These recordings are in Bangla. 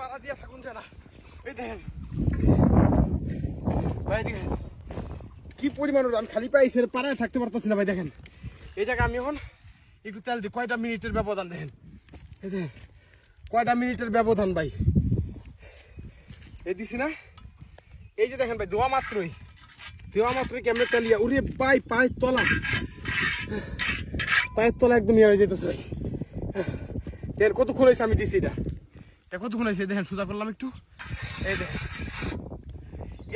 পাড়া দিয়ে থাকুন না এই দেখেন। ভাই, দেখেন। কি পরিমাণ আমি খালি পাইছি পাড়ায় থাকতে পারতেছি না, ভাই, দেখেন। এই জায়গায় আমি এখন একটু তেল দিই। কয়টা মিনিটের ব্যবধান, দেখেন? এই দেখেন। কয়টা মিনিটের ব্যবধান, ভাই? এই দিছি না? এই যে দেখেন, ভাই দোয়া মাত্রই। দেওয়া মাত্রই কেমনে তেলিয়া উরে, পাই, পায়ের তলা। পায়ের তলা একদম ইয়ে হয়ে যেতেছে ভাই। দেখেন কতক্ষণ হয়েছে আমি দিছি এটা? কতক্ষণ হয়েছে? দেখেন সুদা করলাম একটু। এই দেখেন।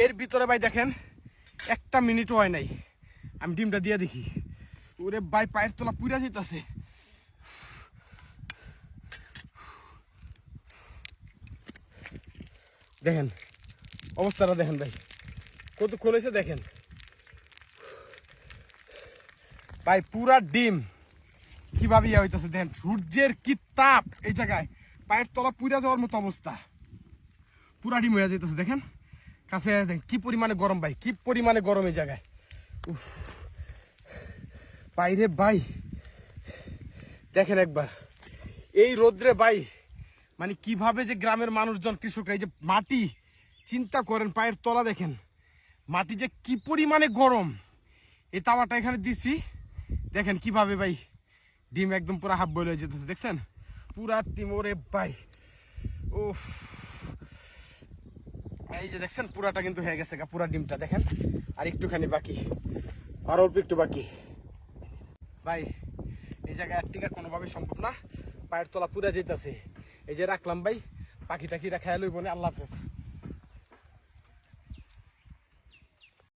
এর ভিতরে ভাই দেখেন, একটা মিনিটও হয় নাই। আমি ডিমটা দিয়ে দেখি। ওরে ভাই, পায়ের তলা পুরা যেতেছে দেখেন, অবস্থাটা দেখেন ভাই। কত খুলেছে দেখেন। ভাই, পুরা ডিম। কীভাবে ইয়ে হইতেছে দেখেন? সূর্যের কি তাপ এই জায়গায়। পায়ের তলা পুরা যাওয়ার মতো অবস্থা। পুরা ডিম হয়ে যেতেছে দেখেন? কাছে দেখেন, কি পরিমাণে গরম ভাই, কি পরিমাণে গরম এই জায়গায়। উফ। বাইরে ভাই। দেখেন একবার। এই রোদ্রে ভাই মানে কীভাবে যে গ্রামের মানুষজন, কৃষকরা, এই যে মাটি, চিন্তা করেন, পায়ের তলা দেখেন, মাটি যে কি পরিমাণে গরম। এই তাওয়াটা এখানে দিছি। দেখেন কীভাবে ভাই, ডিম একদম পুরো হাফ বইল হয়ে যেতেছে দেখছেন? পুরা তিমোরে বাই। ও এই যে দেখছেন পুরাটা কিন্তু হয়ে গেছে গা, পুরা ডিমটা দেখেন। আর একটুখানি বাকি আর অল্প একটু বাকি। ভাই এই জায়গায় আর টিকা কোনোভাবে সম্ভব না। পায়ের তলা পুরা যেতেছে। এই যে রাখলাম ভাই পাখি টাকিরা খেয়াল লইব না আল্লাহ হাফেজ।